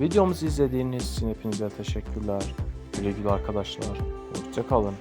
Videomuzu izlediğiniz için hepinize teşekkürler. Güle güle arkadaşlar. Hoşçakalın.